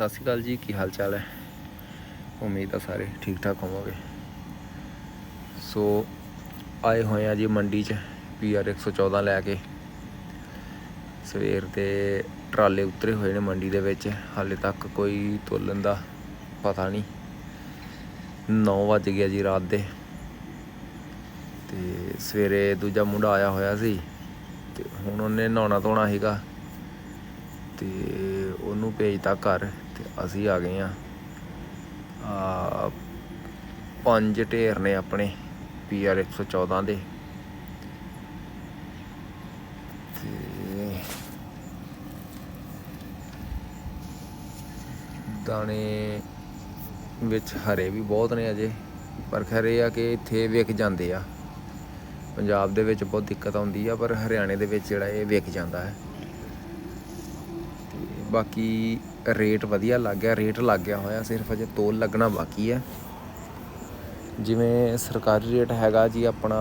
ਸਤਿ ਸ਼੍ਰੀ ਅਕਾਲ ਜੀ, ਕੀ ਹਾਲ ਚਾਲ ਹੈ? ਉਮੀਦ ਆ ਸਾਰੇ ਠੀਕ ਠਾਕ ਹੋਵੋਗੇ। ਸੋ, ਆਏ ਹੋਏ ਆ ਜੀ ਮੰਡੀ 'ਚ ਪੀਆਰ 114 ਲੈ ਕੇ। ਸਵੇਰ ਦੇ ਟਰਾਲੇ ਉਤਰੇ ਹੋਏ ਨੇ ਮੰਡੀ ਦੇ ਵਿੱਚ। ਹਾਲੇ ਤੱਕ ਕੋਈ ਤੋਲਣ ਦਾ ਪਤਾ ਨਹੀਂ। 9 ਵੱਜ ਗਿਆ ਜੀ ਰਾਤ ਦੇ। ਤੇ ਸਵੇਰੇ ਦੂਜਾ ਮੁੰਡਾ ਆਇਆ ਹੋਇਆ ਸੀ ਤੇ ਹੁਣ ਉਹਨੇ ਨਹਾਉਣਾ ਧੋਣਾ ਸੀਗਾ। ਤੇ ਉਹਨੂੰ ਭੇਜਤਾ ਘਰ। ਅਸੀਂ ਆ ਗਏ ਆ। ਆ, ਪੰਜ ਢੇਰ ਨੇ ਆਪਣੇ, ਪੀਆਰ 114 ਦੇ। ਤੇ ਦਾਣੇ ਵਿੱਚ ਹਰੇ ਵੀ ਬਹੁਤ ਨੇ ਅਜੇ, ਪਰ ਖਰੇ ਆ ਕਿ ਇੱਥੇ ਵਿਕ ਜਾਂਦੇ ਆ। ਪੰਜਾਬ ਦੇ ਵਿੱਚ ਬਹੁਤ ਦਿੱਕਤ ਆਉਂਦੀ ਆ, ਪਰ ਹਰਿਆਣੇ ਦੇ ਵਿੱਚ ਜਿਹੜਾ ਇਹ ਵਿਕ ਜਾਂਦਾ ਹੈ। ਬਾਕੀ ਰੇਟ ਵਧੀਆ ਲੱਗ ਗਿਆ ਰੇਟ ਲੱਗ ਗਿਆ ਹੋਇਆ ਸਿਰਫ ਅਜੇ ਤੋਲ ਲੱਗਣਾ ਬਾਕੀ ਹੈ। ਜਿਵੇਂ ਸਰਕਾਰੀ ਰੇਟ ਹੈਗਾ ਜੀ ਆਪਣਾ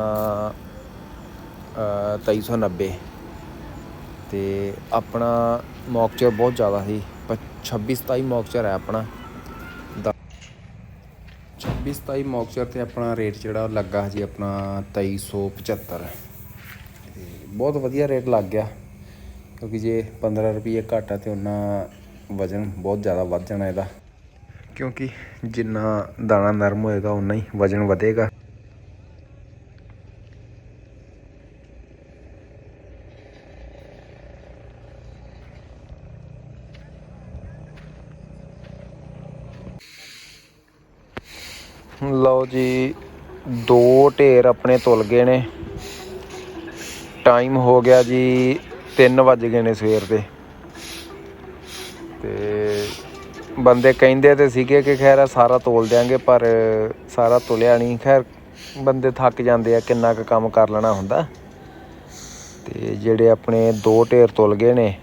ਅ, 2390 ਤੇ ਆਪਣਾ ਮੌਕਚਰ ਬਹੁਤ ਜ਼ਿਆਦਾ ਸੀ 26 27 ਮੌਕਚਰ ਹੈ ਆਪਣਾ। 26 27 ਮੌਕਚਰ ਤੇ ਆਪਣਾ ਰੇਟ ਜਿਹੜਾ ਲੱਗਾ ਜੀ ਆਪਣਾ 2375 ਤੇ ਬਹੁਤ ਵਧੀਆ ਰੇਟ ਲੱਗ ਗਿਆ। ਕਿਉਂਕਿ ਜੇ 15 ਰੁਪਏ ਘੱਟ ਆ ਤੇ ਉਹਨਾਂ ਵਜਨ ਬਹੁਤ ਜ਼ਿਆਦਾ ਵੱਧ ਜਾਣਾ ਇਹਦਾ। ਕਿਉਂਕਿ ਜਿੰਨਾ ਦਾਣਾ ਨਰਮ ਹੋਏਗਾ ਉਨਾ ਹੀ ਵਜਨ ਵਧੇਗਾ। ਲਓ ਜੀ, ਦੋ ਢੇਰ ਆਪਣੇ ਤੁਲ ਗਏ ਨੇ। ਟਾਈਮ ਹੋ ਗਿਆ ਜੀ 3 ਵੱਜ ਗਏ ਨੇ ਸਵੇਰ ਦੇ। ਤੇ ਬੰਦੇ ਕਹਿੰਦੇ ਤੇ ਸੀਗੇ ਕਿ ਖੈਰ ਸਾਰਾ ਤੋਲ ਦਿਆਂਗੇ, ਪਰ ਸਾਰਾ ਤੁਲਿਆ ਨਹੀਂ। ਖੈਰ, ਬੰਦੇ ਥੱਕ ਜਾਂਦੇ ਆ, ਕਿੰਨਾ ਕੁ ਕੰਮ ਕਰ ਲੈਣਾ ਹੁੰਦਾ। ਤੇ ਜਿਹੜੇ ਆਪਣੇ ਦੋ ਢੇਰ ਤੁਲ ਗਏ ਨੇ,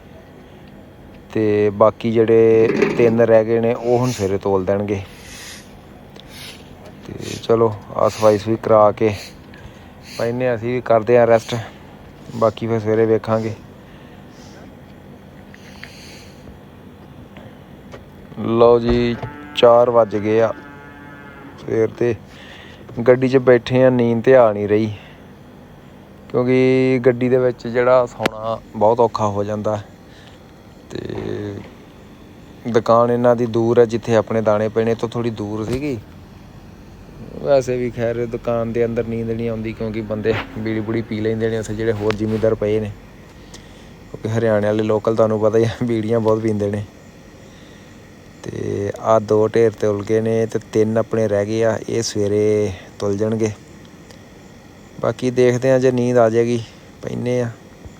ਤੇ ਬਾਕੀ ਜਿਹੜੇ ਤਿੰਨ ਰਹਿ ਗਏ ਨੇ, ਉਹ ਹੁਣ ਸਵੇਰੇ ਤੋਲ ਦੇਣਗੇ। ਤੇ ਚਲੋ ਆ ਸਫ਼ਾਈ ਵੀ ਕਰਾ ਕੇ ਪੈਨੇ ਅਸੀਂ ਵੀ, ਕਰਦੇ ਆ ਰੈਸਟ ਬਾਕੀ ਫਿਰ ਸਵੇਰੇ ਵੇਖਾਂਗੇ। ਲਓ ਜੀ 4 ਵੱਜ ਗਏ ਆ। ਸਵੇਰ ਤੇ ਗੱਡੀ 'ਚ ਬੈਠੇ ਆ, ਨੀਂਦ ਤੇ ਆ ਨਹੀਂ ਰਹੀ। ਕਿਉਂਕਿ ਗੱਡੀ ਦੇ ਵਿੱਚ ਜਿਹੜਾ ਸੌਣਾ ਬਹੁਤ ਔਖਾ ਹੋ ਜਾਂਦਾ। ਤੇ ਦੁਕਾਨ ਇਹਨਾਂ ਦੀ ਦੂਰ ਹੈ ਜਿੱਥੇ ਆਪਣੇ ਦਾਣੇ ਪੈਣੇ ਤੋਂ ਥੋੜੀ ਦੂਰ ਸੀਗੀ। ਵੈਸੇ ਵੀ ਖੈਰ, ਦੁਕਾਨ ਦੇ ਅੰਦਰ ਨੀਂਦ ਨਹੀਂ ਆਉਂਦੀ, ਕਿਉਂਕਿ ਬੰਦੇ ਬੀੜੀ ਬੁੜੀ ਪੀ ਲੈਂਦੇ ਨੇ ਉੱਥੇ ਜਿਹੜੇ ਹੋਰ ਜ਼ਿਮੀਂਦਾਰ ਪਏ ਨੇ। ਕਿਉਂਕਿ ਹਰਿਆਣੇ ਵਾਲੇ ਲੋਕਲ, ਤੁਹਾਨੂੰ ਪਤਾ ਹੀ ਆ, ਬੀੜੀਆਂ ਬਹੁਤ ਪੀਂਦੇ ਨੇ। ਤੇ ਆ ਦੋ ਢੇਰ ਤੁਲ ਗਏ ਨੇ ਤੇ ਤਿੰਨ ਆਪਣੇ ਰਹਿ ਗਏ ਆ, ਇਹ ਸਵੇਰੇ ਤੁਲ ਜਾਣਗੇ। ਬਾਕੀ ਦੇਖਦੇ ਆ ਜੇ ਨੀਂਦ ਆ ਜਾਏਗੀ ਪੈਨੇ ਆ